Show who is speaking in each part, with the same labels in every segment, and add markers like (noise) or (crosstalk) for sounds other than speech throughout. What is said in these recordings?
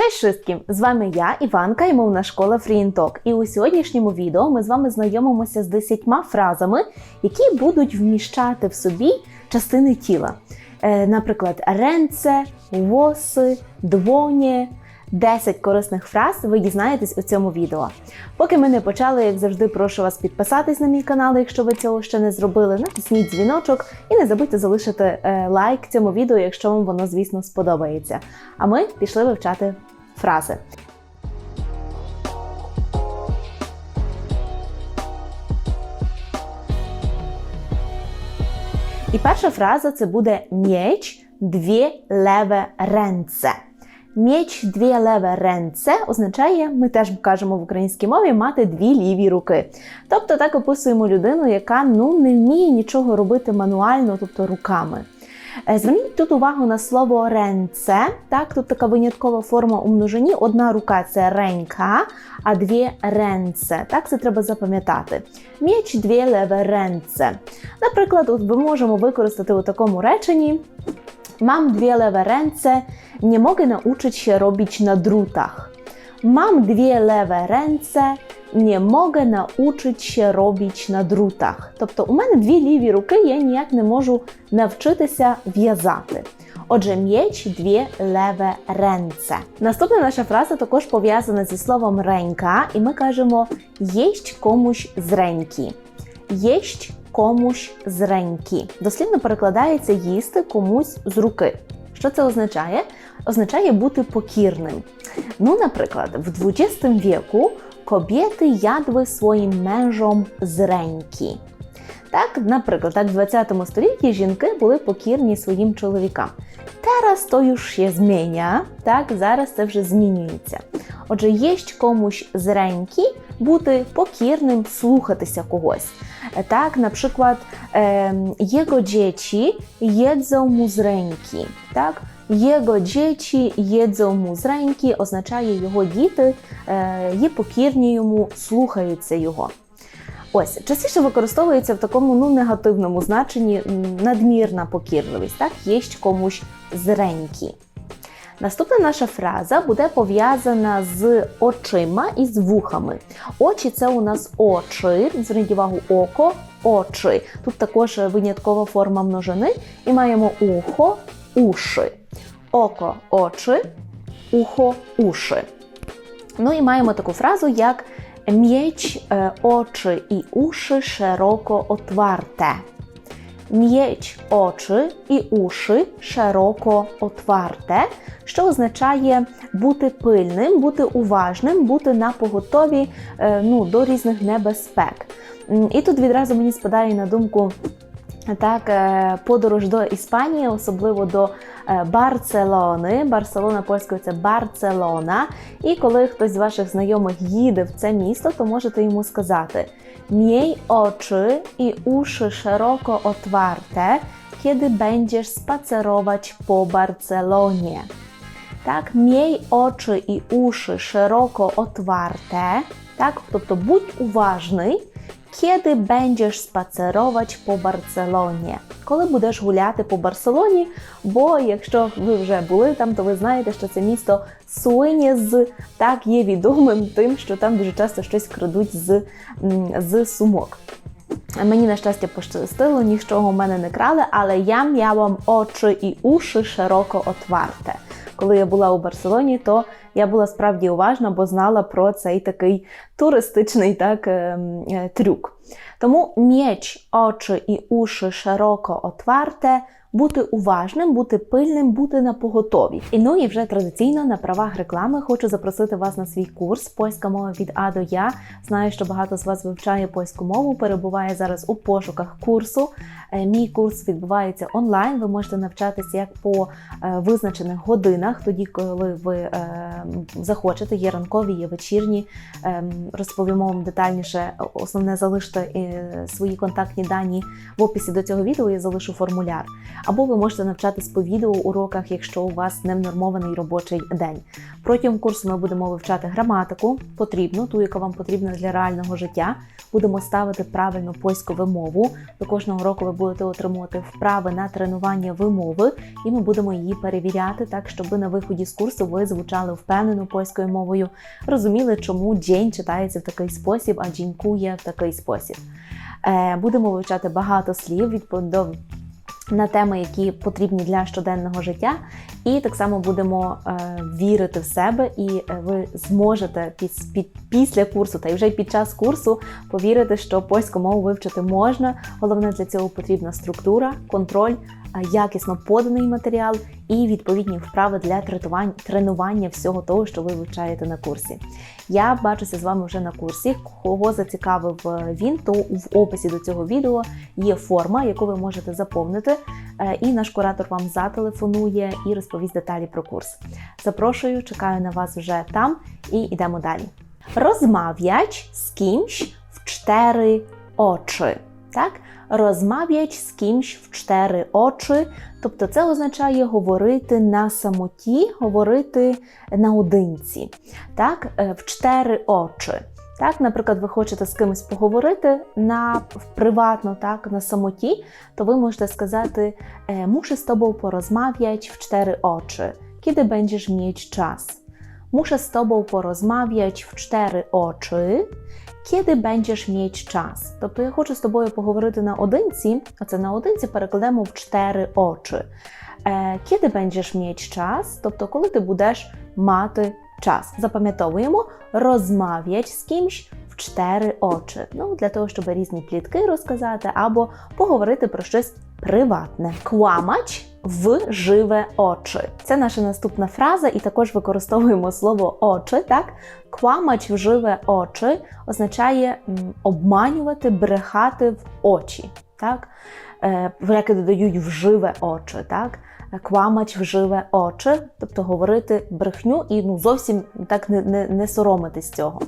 Speaker 1: Cześć wszystkim! З вами я, Іванка, і мовна школа FreeInTalk. І у сьогоднішньому відео ми з вами знайомимося з 10 фразами, які будуть вміщати в собі частини тіла. Е, наприклад, ренце, воси, двоні. 10 корисних фраз ви дізнаєтесь у цьому відео. Поки ми не почали, як завжди, прошу вас підписатись на мій канал, якщо ви цього ще не зробили. Натисніть дзвіночок і не забудьте залишити е, лайк цьому відео, якщо вам воно, звісно, сподобається. А ми пішли вивчати фрази. І перша фраза це буде м'яч дві леве ренце. М'яч дві леве ренце означає, ми теж кажемо в українській мові, мати дві ліві руки. Тобто так описуємо людину, яка ну не вміє нічого робити мануально, тобто руками. Е, Зверніть тут увагу на слово ренце. Так, тут така виняткова форма у множині. Одна рука це ренька, а дві ренце. Так, це треба запам'ятати. М'яч дві леве ренце. Наприклад, от ми можемо використати у такому реченні. Mam dwie lewe ręce, nie mogę nauczyć się robić na drutach. Mam dwie lewe ręce, nie mogę nauczyć się на друтах. Тобто, у мене дві ліві руки, я ніяк не можу навчитися в'язати. Отже, м'яч дві леве ренце. Наступна наша фраза також пов'язана зі словом ренька, і ми кажемо єсть комусь з. Єсть комусь з реньки. Дослівно перекладається їсти комусь з руки. Що це означає? Означає бути покірним. Ну, наприклад, в XX wieku kobiety jadły swoim mężom ręki. Так, наприклад, так в 20 столітті жінки були покірні своїм чоловікам. Teraz to już się zmienia, так, зараз це вже змінюється. Отже, єсть комусь з реньки бути покірним, слухатися когось. Przykład em, jego dzieci jedzą mu. Tak? Jego dzieci jedzą mu з реньки означає його діти є покірні йому, слухаються його. Ось частіше використовується в такому ну негативному значенні надмірна покірливість, так єсть комусь з реньки. Наступна наша фраза буде пов'язана з очима і з вухами. Очі це у нас очі. Зверніть увагу, око, очі. Тут також виняткова форма множини, і маємо ухо, уші. Око, очі, ухо, уші. Ну і маємо таку фразу, як mieć е, очі і уші широко отварте. Mieć очі і уші широко отварте, що означає бути пильним, бути уважним, бути на поготові е, ну, до різних небезпек. І тут відразу мені спадає на думку так, е, подорож до Іспанії, особливо до е, Барселони. Барселона польською це Барселона. І коли хтось з ваших знайомих їде в це місто, то можете йому сказати: Miej oczy i uszy szeroko otwarte, kiedy będziesz spacerować po Barcelonie. Так, miej oczy і уші широко otwarte, так, тобто будь уважний, kiedy będziesz spacerować po Barcelonie. Коли будеш гуляти по Барселоні, бо якщо ви вже були там, то ви знаєте, що це місто Суені з так є відомим тим, що там дуже часто щось крадуть з, з сумок. Мені, на щастя, пощастило, нічого в мене не крали, але я м'яла очі і уші широко отварте. Коли я була у Барселоні, то я була справді уважна, бо знала про цей такий туристичний так, ем, е, трюк. Тому м'яч, очі і уші широко отварте, бути уважним, бути пильним, бути на поготові. І ну і вже традиційно на правах реклами хочу запросити вас на свій курс Польська мова від А до Я. Знаю, що багато з вас вивчає польську мову, перебуває зараз у пошуках курсу. Е, Мій курс відбувається онлайн. Ви можете навчатися як по е, визначених годинах, тоді, коли ви захочете. Є ранкові, є вечірні. Ем, Розповімо вам детальніше. Основне залиште е, свої контактні дані в описі до цього відео. Я залишу формуляр. або ви можете навчатись по відео уроках, якщо у вас ненормований робочий день. Протягом курсу ми будемо вивчати граматику, потрібну, ту, яка вам потрібна для реального життя. Будемо ставити правильну польську вимову. До кожного року ви будете отримувати вправи на тренування вимови, і ми будемо її перевіряти так, щоб на виході з курсу ви звучали впевнено польською мовою, розуміли, чому день читається в такий спосіб, а дзінькує в такий спосіб. Е, Будемо вивчати багато слів відповідно на теми, які потрібні для щоденного життя. І так само будемо е, вірити в себе, і е, ви зможете під, під, після курсу та й вже під час курсу повірити, що польську мову вивчити можна. Головне для цього потрібна структура, контроль, якісно поданий матеріал і відповідні вправи для тренування всього того, що ви вивчаєте на курсі. Я бачуся з вами вже на курсі. Кого зацікавив е, він, то в описі до цього відео є форма, яку ви можете заповнити, е, і наш куратор вам зателефонує і розповість деталі про курс. Запрошую, чекаю на вас вже там і йдемо далі. Розмовляч з кимś в чотири очі. Так? Розмовляч з кимсь в чотири очі. Тобто це означає говорити на самоті, говорити наодинці. Так? Е, В чотири очі. Так, наприклад, ви хочете з кимось поговорити на приватно, так, на самоті, то ви можете сказати: «Е, Muszę z tobą porozmawiać w cztery oczy, kiedy będziesz mieć czas. Muszę z tobą porozmawiać w cztery oczy, kiedy będziesz mieć czas. Тобто я хочу з тобою поговорити наодинці, а це наодинці перекладемо в чотири очі. Kiedy będziesz mieć czas, тобто коли ти будеш мати час. Запам'ятовуємо розмовляти з кимсь в чотири очі. Ну, для того, щоб різні плітки розказати або поговорити про щось приватне. Кламач в живе очі. Це наша наступна фраза, і також використовуємо слово очі. Так, кламач в живе очі означає обманювати, брехати в очі. Так, е, поляки додають в живе очі. Так, квамач в живе очі, тобто говорити брехню і ну зовсім так не, не, не соромитись цього.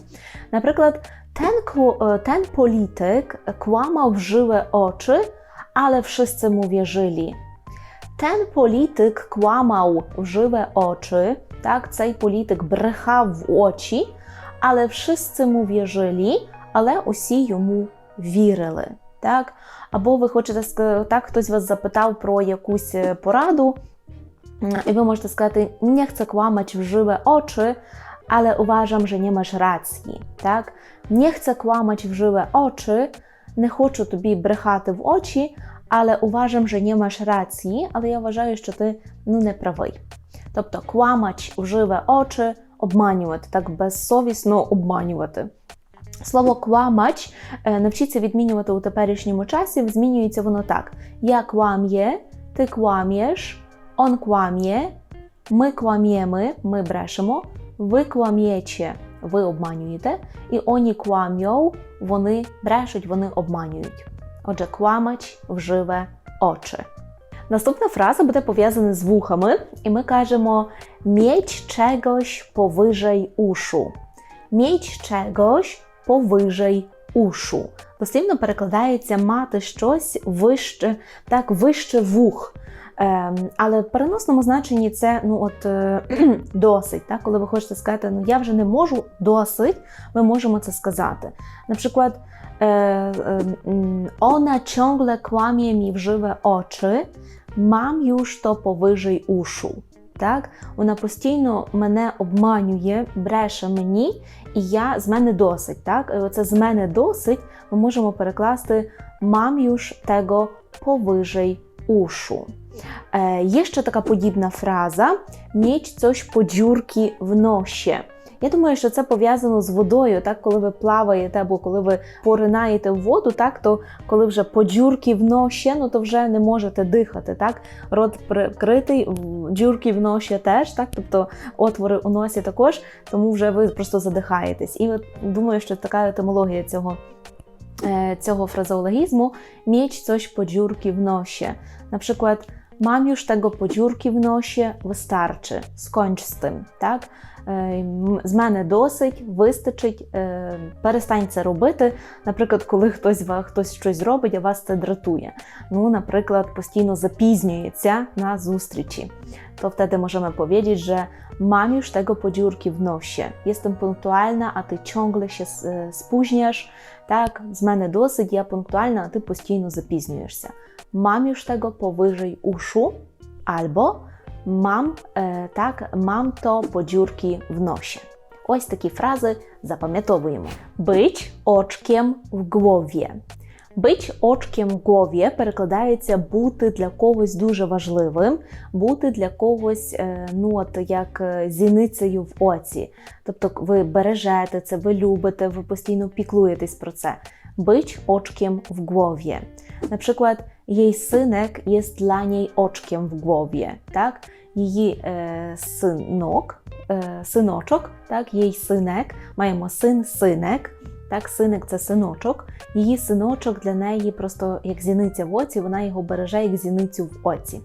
Speaker 1: Наприклад, ten, е, ten polityk kłamał w żywe oczy, ale wszyscy mu wierzyli. Ten polityk kłamał w żywe oczy, так, цей політик брехав в очі, але всі му вірили, але усі йому вірили. Так? Або ви хочете ска- так, хтось вас запитав про якусь пораду, і ви можете сказати: не chcę kłamać w żywe oczy, ale uważam, że nie masz racji. Так? Не chcę kłamać w żywe oczy, не хочу тобі брехати в очі, але uważam, że nie masz racji, але я вважаю, що ти ну, не правий. Тобто кламач в живе очі, обманювати, так безсовісно обманювати. Слово кламач е, навчіться відмінювати у теперішньому часі. Змінюється воно так: я клам'є, ти клам'єш, он клам'є, ми клам'єми, ми брешемо, ви клам'єче, ви обманюєте, і оні клам'йоу, вони брешуть, вони обманюють. Отже, кламач вживе очі. Наступна фраза буде пов'язана з вухами, і ми кажемо mieć czegoś powyżej uszu. Mieć czegoś powyżej uszu. Дослівно перекладається мати щось вище, так, вище вух. Ем, але в переносному значенні це ну от е, (clears throat) досить. Так? Коли ви хочете сказати, ну я вже не можу досить, ми можемо це сказати. Наприклад, е, е, ona ciągle kłamie mi w żywe oczy, mam już to powyżej uszu. Так? Вона постійно мене обманює, бреше мені, і я з мене досить. Так? І оце з мене досить ми можемо перекласти мам юж tego powyżej uszu. Е, є ще така подібна фраза mieć coś по dziurki в носі. Я думаю, що це пов'язано з водою, так коли ви плаваєте або коли ви поринаєте в воду, так то коли вже подюрки в носі, ну то вже не можете дихати. Так, рот прикритий, в носі теж, так, тобто отвори у носі також, тому вже ви просто задихаєтесь. І от думаю, що така етимологія цього. е, Цього фразеологізму mieć coś po dziurki w przykład Mam już tego podziurki w nosie, з тим. Так? Е, З мене досить, вистачить, е, перестань це робити. Наприклад, коли хтось, хтось щось зробить, а вас це дратує. Ну, наприклад, постійно запізнюється на зустрічі. To wtedy możemy powiedzieć, że mam już tego podziurki w nosie. Jestem punktualna, a ty ciągle się spóźniasz. Так, з мене досить, я пунктуальна, а ти постійно запізнюєшся. Mam już tego powyżej uszu, albo mam, е, так, mam to podziurki w nosie. Ось такі фрази запам'ятовуємо. Być oczkiem w głowie. Być oczkiem в głowie перекладається бути для когось дуже важливим, бути для когось, е, ну от як е, зіницею в оці. Тобто ви бережете це, ви любите, ви постійно піклуєтесь про це. Oczkiem w głowie. Na przykład jej synek jest dla niej oczkiem w głowie, tak? Її е, синок, е, синочок, так, її синек, маємо син, синек, так, синик це синочок. Її синочок для неї просто як зіниця в оці, вона його береже як зіницю в оці.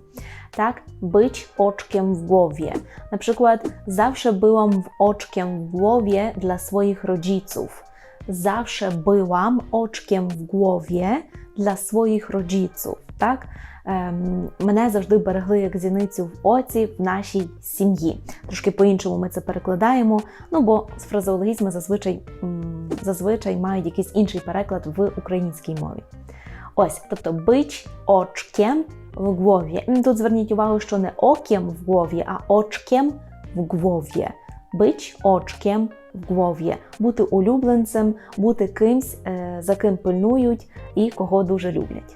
Speaker 1: Tak, być oczkiem w głowie. Na przykład, zawsze byłam w oczkiem w głowie dla swoich rodziców. Zawsze byłam oczkiem w głowie для своїх rodziców. Так? Ем, мене завжди берегли як зіницю в оці в нашій сім'ї. Трошки по-іншому ми це перекладаємо, ну бо з фразеологізми зазвичай, м, зазвичай мають якийсь інший переклад в українській мові. Ось, тобто бич очкем в. М, Тут зверніть увагу, що не окем в głowі, а очкем в głowі. Бич очкем в głowі. Бути улюбленцем, бути кимсь, е, за ким пильнують і кого дуже люблять.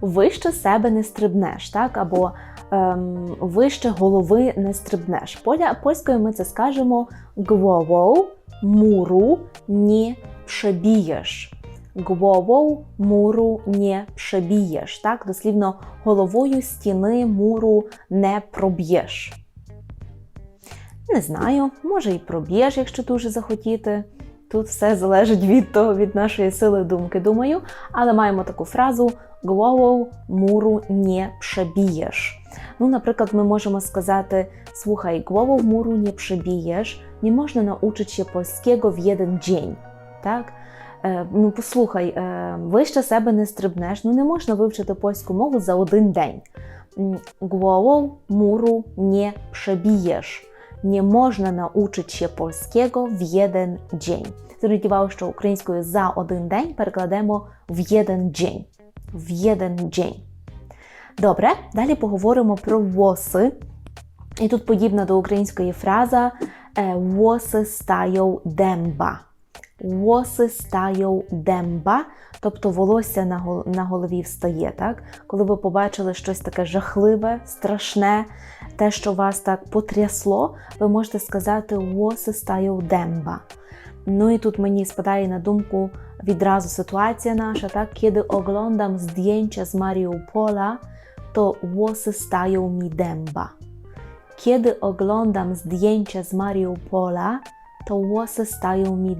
Speaker 1: Вище себе не стрибнеш, так? Або ем, вище голови не стрибнеш. Поля, польською ми це скажемо głową muru nie przebijesz. Głową muru nie przebijesz. Так? Дослівно, головою стіни муру не проб'єш. Не знаю, може і проб'єш, якщо дуже захотіти. Тут все залежить від того, від нашої сили думки, думаю. Але маємо таку фразу głową muru nie przebijesz. Ну, наприклад, ми можемо сказати: głową muru nie przebijesz, nie można nauczyć się polskiego w jeden dzień. Так? Е, ну, послухай, е, вище себе не стрибнеш, ну не можна вивчити польську мову за один день. М, Głową muru nie przebijesz. Nie można nauczyć się polskiego w jeden dzień. Зверніть увагу, що українською за один день перекладемо в jeden dzień. В jeden dzień. Добре, далі поговоримо про воси. І тут подібна до української фраза е, воси стаją демба. Воси стаją демба, тобто волосся на голові встає. Так? Коли ви побачили щось таке жахливе, страшне, те, що вас так потрясло, ви можете сказати воси стаją демба. Ну і тут мені спадає на думку відразу ситуація наша, так? Kiedy oglądam zdjęcia z Mariupola, to włosy stają mi dęba. Kiedy oglądam zdjęcia z Mariupola, włosy stają mi.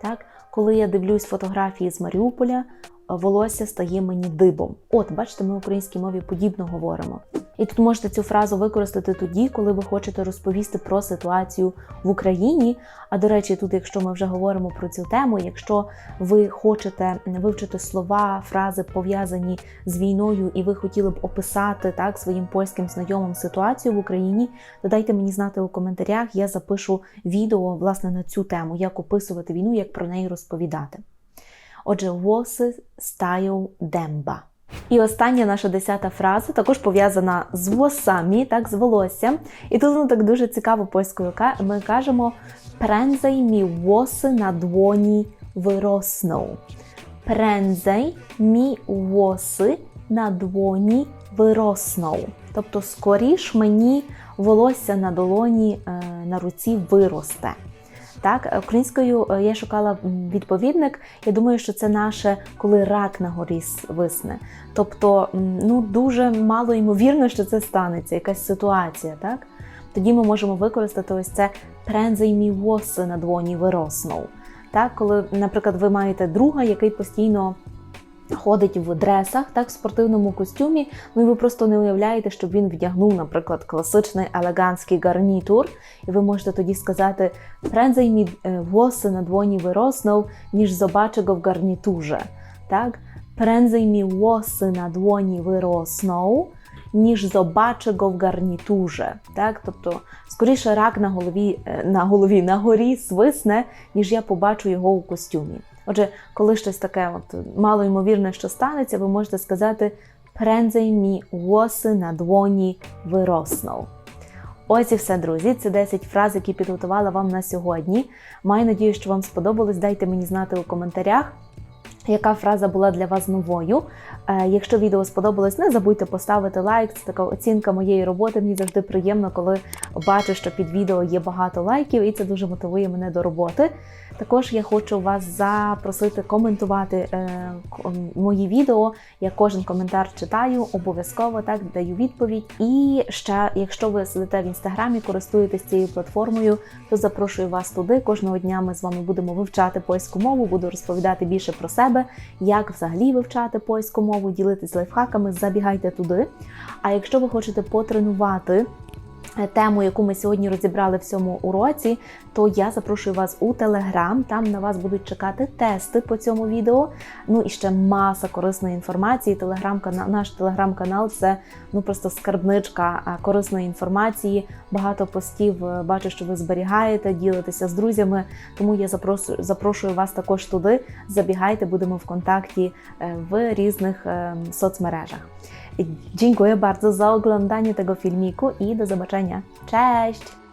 Speaker 1: Так? Коли я дивлюсь фотографії з Маріуполя, волосся стає мені дибом. От, бачите, ми в українській мові подібно говоримо. І тут можете цю фразу використати тоді, коли ви хочете розповісти про ситуацію в Україні. А до речі, тут, якщо ми вже говоримо про цю тему, якщо ви хочете вивчити слова, фрази пов'язані з війною, і ви хотіли б описати так своїм польським знайомим ситуацію в Україні, то дайте мені знати у коментарях. Я запишу відео власне на цю тему, як описувати війну, як про неї розповідати. Отже, воси стаją демба. І остання наша десята фраза також пов'язана з восами, так, з волоссям. І тут воно так дуже цікаво польською. Ми кажемо prędzej mi włosy na dłoni wyrosną. Prędzej mi włosy na dłoni wyrosną. Тобто скоріш мені волосся на долоні е, на руці виросте. Так, українською е, я шукала відповідник. Я думаю, що це наше, коли рак на горі висне. Тобто, ну дуже мало ймовірно, що це станеться, якась ситуація, так? Тоді ми можемо використати ось це прензаймівоси воси на двоні вироснув. Так, коли, наприклад, ви маєте друга, який постійно ходить в дресах, так, в спортивному костюмі. Ну і ви просто не уявляєте, щоб він вдягнув, наприклад, класичний елегантський гарнітур. І ви можете тоді сказати: прędzej mi е, włosy na dłoni wyrosną, niż zobaczę go w garniturze. Так? Prędzej mi włosy na dłoni wyrosną, ніж go в гарнітурze. Так? Тобто, скоріше рак на голові, е, на голові, на горі свисне, ніж я побачу його у костюмі. Отже, коли щось таке от мало ймовірне, що станеться, ви можете сказати mi włosy na dłoni wyrosną. Ось і все, друзі. Це 10 фраз, які підготувала вам на сьогодні. Маю надію, що вам сподобалось. Дайте мені знати у коментарях. Яка фраза була для вас новою? Е, якщо відео сподобалось, не забудьте поставити лайк. Це така оцінка моєї роботи. Мені завжди приємно, коли бачу, що під відео є багато лайків, і це дуже мотивує мене до роботи. Також я хочу вас запросити коментувати е, мої відео. Я кожен коментар читаю, обов'язково так даю відповідь. І ще, якщо ви сидите в інстаграмі, користуєтесь цією платформою, то запрошую вас туди. Кожного дня ми з вами будемо вивчати польську мову, буду розповідати більше про себе, як взагалі вивчати польську мову, ділитись лайфхаками, забігайте туди. А якщо ви хочете потренувати тему, яку ми сьогодні розібрали в цьому уроці, то я запрошую вас у Телеграм. Там на вас будуть чекати тести по цьому відео. Ну і ще маса корисної інформації. Телеграм наш телеграм-канал це ну просто скарбничка корисної інформації. Багато постів е, бачу, що ви зберігаєте, ділитеся з друзями. Тому я запрошую, запрошую вас також туди. Забігайте, будемо в контакті е, в різних е, soцmerежach. Dziękuję bardzo za oglądanie tego filmiku i do zobaczenia. Cześć!